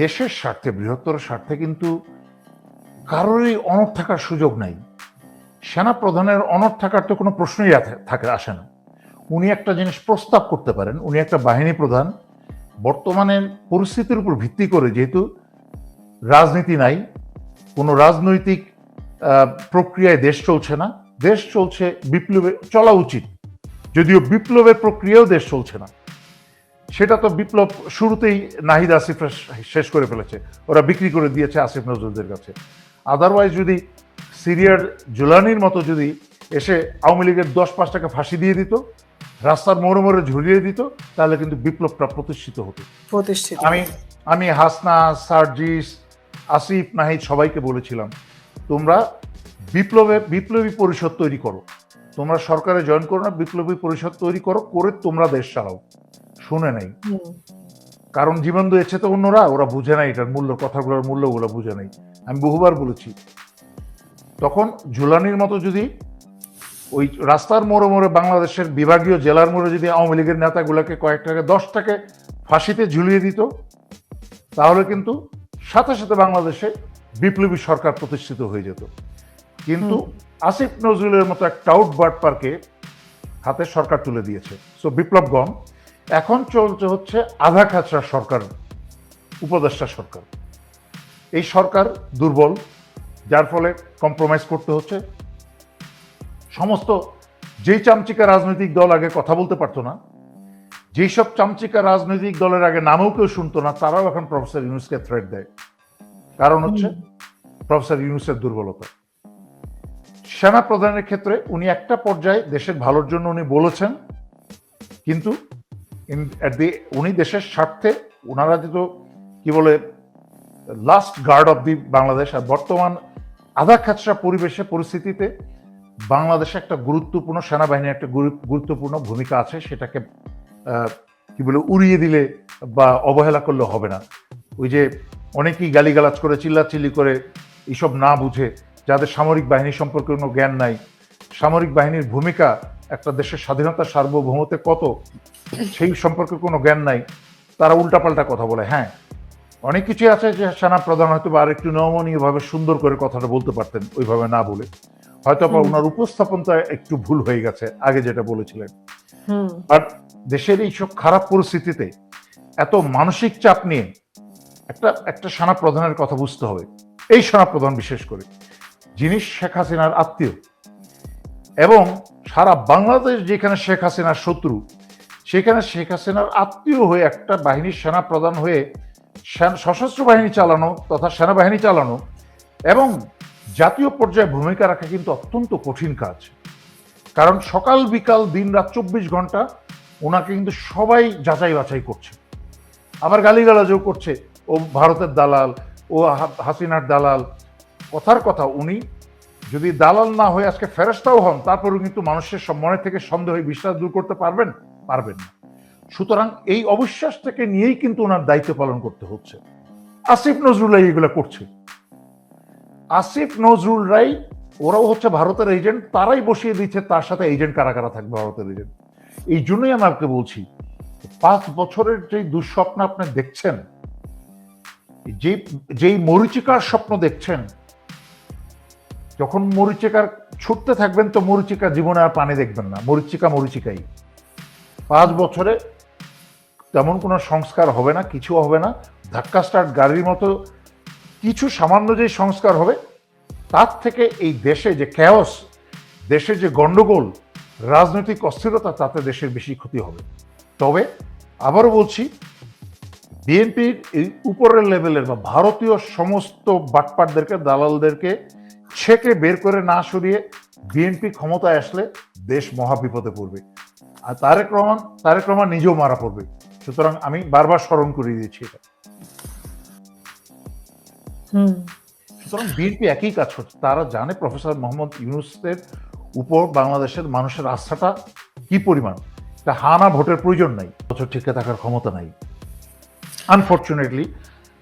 দেশের স্বার্থে, বৃহত্তর স্বার্থে কিন্তু কারোরই অনড় থাকার সুযোগ নাই। সেনা প্রধানের অনড় থাকার তো কোনো প্রশ্নই থাকে, আসে না। উনি একটা জিনিস প্রস্তাব করতে পারেন, উনি একটা বাহিনী প্রধান। বর্তমানের পরিস্থিতির উপর ভিত্তি করে যেহেতু রাজনীতি নাই, কোনো রাজনৈতিক প্রক্রিয়ায় দেশ চলছে না। দেশ চলছে বিপ্লবে, চলা উচিত। যদিও বিপ্লবের প্রক্রিয়াও দেশ চলছে না। সেটা তো বিপ্লব শুরুতেই নাহিদ আসিফ শেষ করে ফেলেছে। ওরা বিক্রি করে দিয়েছে আসিফ নজরুলদের কাছে। আদারওয়াইজ যদি সিরিয়ার জুলানির মতো যদি এসে আওয়ামী লীগের দশ পাঁচটাকে ফাঁসি দিয়ে দিত রাস্তার মোড়ে মোড়ে ঝুলিয়ে দিত তাহলে কিন্তু বিপ্লবটা প্রতিষ্ঠিত হতো। প্রতিষ্ঠিত। আমি আমি হাসনা সার্জিস আসিফ নাহিদ সবাইকে বলেছিলাম তোমরা বিপ্লবে বিপ্লবী পরিষদ তৈরি করো। তোমরা সরকারে জয়েন করো না বিপ্লবী পরিষদ তৈরি করো করে তোমরা দেশ চালাও। শুনে নাই। কারণ জীবন দিয়েছে তো অন্যরা ওরা বুঝে নাই এটার মূল্য কথাগুলোর মূল্যগুলো বুঝে নাই। আমি বহুবার বলেছি। তখন ঝুলানির মতো যদি ওই রাস্তার মোড়ে মোড়ে বাংলাদেশের বিভাগীয় জেলার মোড়ে যদি আওয়ামী লীগের নেতাগুলোকে কয়েকটাকে দশটাকে ফাঁসিতে ঝুলিয়ে দিত তাহলে কিন্তু সাথে সাথে বাংলাদেশে বিপ্লবী সরকার প্রতিষ্ঠিত হয়ে যেত। কিন্তু আসিফ নজরুলের মতো এক টাউট বার্ড পার্কে হাতে সরকার তুলে দিয়েছে। সো বিপ্লবগণ এখন চলছে হচ্ছে আধা খাচরা সরকার উপদেষ্টা সরকার। এই সরকার দুর্বল যার ফলে কম্প্রোমাইজ করতে হচ্ছে। সমস্ত যেই চামচিকা রাজনৈতিক দল আগে কথা বলতে পারতো না যেই সব চামচিকা রাজনৈতিক দলের আগে নামেও কেউ শুনতো না তারাও এখন প্রফেসর ইউনুসকে থ্রেট দেয়। কারণ হচ্ছে প্রফেসর ইউনুসের দুর্বলতা। সেনা প্রধানের ক্ষেত্রে উনি একটা পর্যায়ে দেশের ভালোর জন্য উনি বলেছেন কিন্তু in- at the- উনি দেশের স্বার্থে ওনারা যেহেতু কি বলে last guard of the Bangladesh আর বর্তমান আধা খাচরা পরিবেশে, পরিস্থিতিতে বাংলাদেশে একটা গুরুত্বপূর্ণ সেনাবাহিনীর একটা গুরু- গুরুত্বপূর্ণ ভূমিকা আছে, সেটাকে কি বলে, উড়িয়ে দিলে বা অবহেলা করলে হবে না। ওই যে অনেকেই গালিগালাজ করে, চিল্লাচিল্লি করে, এইসব না বুঝে, যাদের সামরিক বাহিনী সম্পর্কে কোনো জ্ঞান নাই সামরিক বাহিনীর ভূমিকা একটা দেশের স্বাধীনতা সার্বভৌমতে কত সেই সম্পর্কে কোনো জ্ঞান নাই। তারা উল্টাপাল্টা কথা বলে হ্যাঁ। অনেক কিছু আছে যে সেনা প্রধান হয়তো বা আরেকটু নমনীয়ভাবে সুন্দর করে কথাটা বলতে পারতেন ওইভাবে না বলে। হয়তো বা ওনার উপস্থাপনটা একটু ভুল হয়ে গেছে আগে যেটা বলেছিলেন। আর দেশের এইসব খারাপ পরিস্থিতিতে এত মানসিক চাপ নিয়ে একটা একটা সেনা প্রধানের কথা বুঝতে হবে। এই সেনা প্রধান বিশেষ করে যিনি শেখ হাসিনার আত্মীয় এবং সারা বাংলাদেশ যেখানে শেখ হাসিনার শত্রু, সেখানে শেখ হাসিনার আত্মীয় হয়ে একটা বাহিনীর সেনা প্রধান হয়ে সশস্ত্র বাহিনী চালানো তথা সেনাবাহিনী চালানো এবং জাতীয় পর্যায়ে ভূমিকা রাখা কিন্তু অত্যন্ত কঠিন কাজ। কারণ সকাল বিকাল দিন রাত চব্বিশ ঘণ্টা ওনাকে কিন্তু সবাই যাচাই বাছাই করছে। আবার গালিগালাজও করছে, ও ভারতের দালাল, ও হাসিনার দালাল। কথার কথা, উনি যদি দালাল না হয়ে আজকে ফেরস্তাও হন, তারপরেও কিন্তু মানুষের মনে থেকে সন্দেহ, বিশ্বাস দূর করতে পারবেন? পারবেন না। সুতরাং এই অবিশ্বাস থেকে নিয়েই কিন্তু ওনার দায়িত্ব পালন করতে হচ্ছে। আসিফ নজরুল এইগুলো করছে। আসিফ নজরুল রাই ওরাও হচ্ছে ভারতের এজেন্ট, তারাই বসিয়ে দিচ্ছে, তার সাথে এজেন্ট কারা কারা থাকবে ভারতের এজেন্ট। এই জন্যই আমি আপনাকে বলছি, পাঁচ বছরের যে দুঃস্বপ্ন আপনি দেখছেন যে যেই মরিচিকার স্বপ্ন দেখছেন যখন মরিচিকার ছুটতে থাকবেন তো মরিচিকা জীবনে আর পানি দেখবেন না। মরিচিকা মরিচিকাই। পাঁচ বছরে তেমন কোনো সংস্কার হবে না, কিছু হবে না। ধাক্কা স্টার্ট গাড়ির মতো কিছু সামান্য যে সংস্কার হবে, তার থেকে এই দেশে যে ক্যাওস দেশে যে গন্ডগোল রাজনৈতিক অস্থিরতা, তাতে দেশের বেশি ক্ষতি হবে। তবে আবারও বলছি, বিএনপির এই উপরের লেভেলের বা ভারতীয় সমস্ত বাটপাটদেরকে, দালালদেরকে ছেকে বের করে না সরিয়ে বিএনপি ক্ষমতায় আসলে দেশ মহা বিপদে পড়বে। আর তারেক রহমান তারেক রহমান নিজেও মারা পড়বে। সুতরাং আমি বারবার স্মরণ করিয়ে দিচ্ছি এটা। সুতরাং বিএনপি একই কাজ করছে। তারা জানে প্রফেসর মোহাম্মদ ইউনুসের উপর বাংলাদেশের মানুষের আস্থাটা কি পরিমাণ? তা হানা ভোটের প্রয়োজন নাই। বছর টিকে থাকার ক্ষমতা নাই। আনফর্চুনেটলি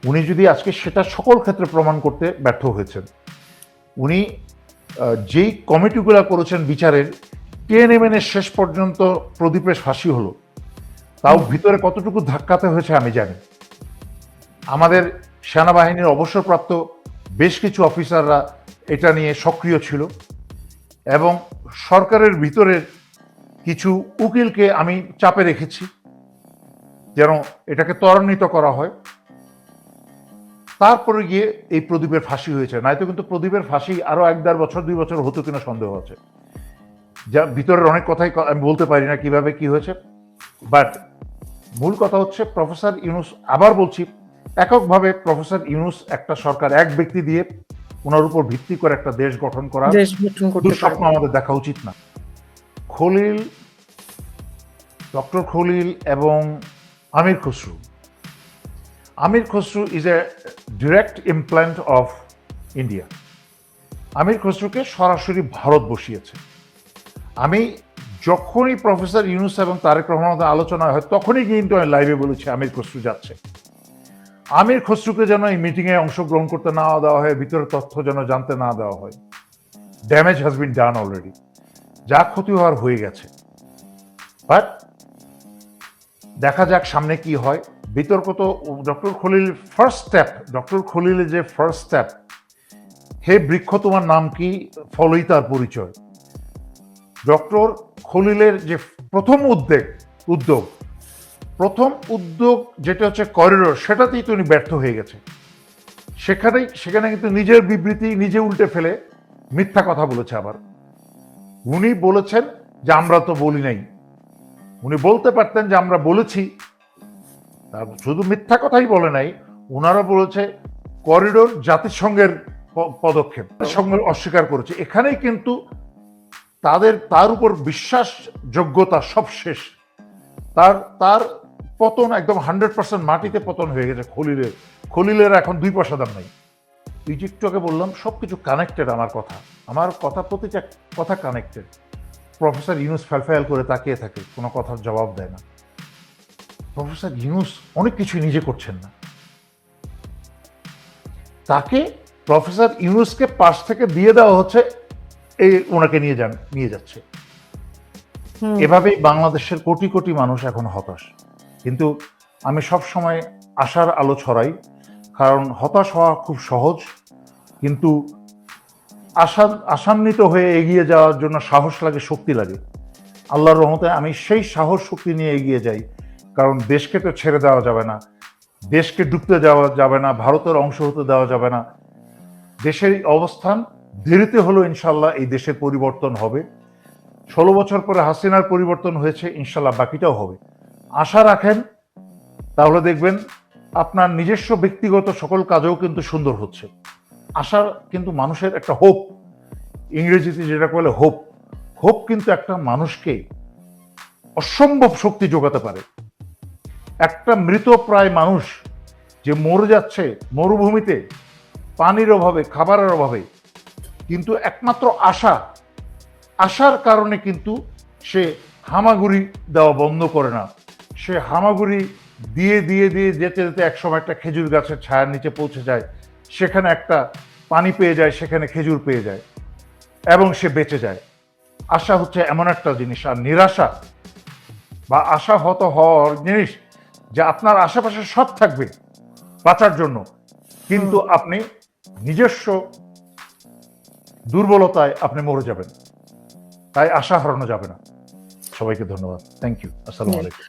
উনি যদি আজকে সেটা সকল ক্ষেত্রে প্রমাণ করতে ব্যর্থ হয়েছেন উনি যেই কমিটিগুলো করেছেন বিচারের টিএনএমএনের শেষ পর্যন্ত প্রদীপের ফাঁসি হলো। তাও ভিতরে কতটুকু ধাক্কাতে হয়েছে আমি জানি। আমাদের সেনাবাহিনীর অবসরপ্রাপ্ত বেশ কিছু অফিসাররা এটা নিয়ে সক্রিয় ছিল এবং সরকারের ভিতরের কিছু উকিলকে আমি চাপে রেখেছি, যেন এটাকে ত্বরান্বিত করা হয়। তারপরে গিয়ে এই প্রদীপের ফাঁসি হয়েছে। নয়তো কিন্তু প্রদীপের ফাঁসি আরও এক দেড় বছর দুই বছর হতো কিনা সন্দেহ আছে। যা ভিতরের অনেক কথাই আমি বলতে পারি না কীভাবে কি হয়েছে। বাট মূল কথা হচ্ছে প্রফেসর ইউনুস আবার বলছি এককভাবে প্রফেসর ইউনুস একটা সরকার এক ব্যক্তি দিয়ে ওনার উপর ভিত্তি করে একটা দেশ গঠন করা দুঃস্বপ্ন আমাদের দেখা উচিত না। খলিল ডক্টর খলিল এবং Amir Khasru Amir Khasru is a direct implant of India Amir খসরুকে সরাসরি ভারত বসিয়েছে। আমি যখনই প্রফেসর ইউনুস এবং তারেক রহমানের আলোচনা হয়, তখনই কিন্তু আমি লাইভে বলেছি আমির খসরু যাচ্ছে। আমির খসরুকে যেন এই মিটিংয়ে অংশগ্রহণ করতে না দেওয়া হয় ভিতরের তথ্য যেন জানতে না দেওয়া হয়। Damage has been done already যা ক্ষতি হওয়ার হয়ে গেছে। বাট দেখা যাক সামনে কি হয়। বিতর্ক তো doctor Khalil first step doctor খলিলের যে ফার্স্ট স্টেপ হে বৃক্ষ তোমার নাম কি? ফলই তার পরিচয়। ডক্টর খলিলের যে প্রথম উদ্যোগ উদ্যোগ, প্রথম উদ্যোগ যেটা হচ্ছে করিডোর সেটাতেই তো উনি ব্যর্থ হয়ে গেছে। সেখানেই, সেখানে কিন্তু নিজের বিবৃতি নিজে উল্টে ফেলে মিথ্যা কথা বলেছে আবার। উনি বলেছেন যে, আমরা তো বলি নাই। উনি বলতে পারতেন যে আমরা বলেছি। তা শুধু মিথ্যা কথাই বলে নাই ওনারা বলেছে করিডোর জাতিসংঘের পদক্ষেপ। সঙ্গে অস্বীকার করেছে। এখানেই কিন্তু তাদের, তার উপর বিশ্বাস যোগ্যতা সব শেষ। তার তার পতন একদম হান্ড্রেড পার্সেন্ট মাটিতে পতন হয়ে গেছে খলিলের খলিলের এখন দুই পয়সা দাম নাই। আগে বললাম সব কিছু কানেক্টেড আমার কথা। আমার কথা প্রতিটা কথা কানেক্টেড প্রফেসর ইউনুস ফ্যালফ্যাল করে তাকিয়ে থাকে কোনো কথার জবাব দেয় না। প্রফেসর ইউনুস অনেক কিছু নিজে করছেন না। তাকে প্রফেসর ইউনুসকে পাশ থেকে দিয়ে দেওয়া হচ্ছে এই ওনাকে নিয়ে যান নিয়ে যাচ্ছে। হুম, এভাবেই বাংলাদেশের কোটি কোটি মানুষ এখন হতাশ। কিন্তু আমি সব সময় আশার আলো ছড়াই কারণ হতাশ হওয়া খুব সহজ কিন্তু আশা, আশান্বিত হয়ে এগিয়ে যাওয়ার জন্য সাহস লাগে, শক্তি লাগে। আল্লাহর রহমতে আমি সেই সাহস, শক্তি নিয়ে এগিয়ে যাই। কারণ দেশকে তো ছেড়ে দেওয়া যাবে না, দেশকে ডুবতে যাওয়া যাবে না, ভারতের অংশ হতে দেওয়া যাবে না। দেশের অবস্থান দেরিতে হলো ইনশাল্লাহ এই দেশের পরিবর্তন হবে। ষোলো বছর পরে হাসিনার পরিবর্তন হয়েছে, ইনশাল্লাহ বাকিটাও হবে। আশা রাখেন, তাহলে দেখবেন আপনার নিজস্ব ব্যক্তিগত সকল কাজেও কিন্তু সুন্দর হচ্ছে। আশা কিন্তু মানুষের একটা হোপ ইংরেজিতে যেটা বলে হোপ হোপ কিন্তু একটা মানুষকে অসম্ভব শক্তি যোগাতে পারে। একটা মৃত প্রায় মানুষ যে মরে যাচ্ছে মরুভূমিতে, পানির অভাবে, খাবারের অভাবে, কিন্তু একমাত্র আশা আসার কারণে কিন্তু সে হামাগুড়ি দেওয়া বন্ধ করে না। সে হামাগুড়ি দিয়ে দিয়ে দিয়ে যেতে যেতে একসময় একটা খেজুর গাছের ছায়ার নিচে পৌঁছে যায়। সেখানে একটা পানি পেয়ে যায় সেখানে খেজুর পেয়ে যায় এবং সে বেঁচে যায়। আশা হচ্ছে এমন একটা জিনিস আর নিরাশা বা আশাহত হওয়ার জিনিস যে আপনার আশেপাশে সব থাকবে বাঁচার জন্য। কিন্তু আপনি নিজস্ব দুর্বলতায় আপনি মরে যাবেন। তাই আশা হারানো যাবে না। সবাইকে ধন্যবাদ। থ্যাংক ইউ আসসালামু আলাইকুম।